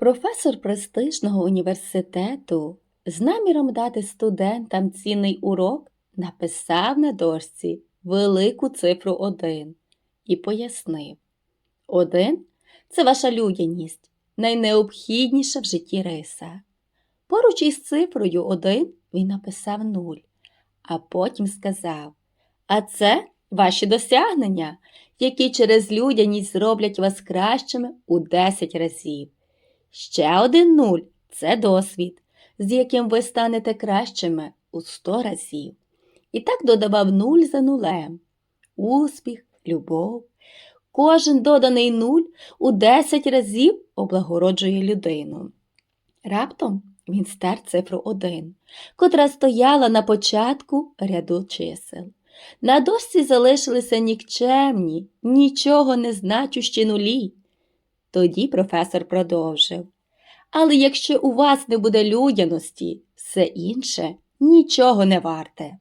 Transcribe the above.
Професор престижного університету з наміром дати студентам цінний урок написав на дошці велику цифру 1 і пояснив. Один це ваша людяність, найнеобхідніша в житті риса. Поруч із цифрою 1 він написав 0, а потім сказав: А це ваші досягнення, які через людяність зроблять вас кращими у 10 разів. Ще один нуль це досвід, з яким ви станете кращими у 100 разів. І так додавав нуль за нулем. Успіх, любов. Кожен доданий нуль у 10 разів облагороджує людину. Раптом він стер цифру 1, котра стояла на початку ряду чисел. На дошці залишилися нікчемні, нічого не значущі нулі. Тоді професор продовжив. Але якщо у вас не буде людяності, все інше нічого не варте.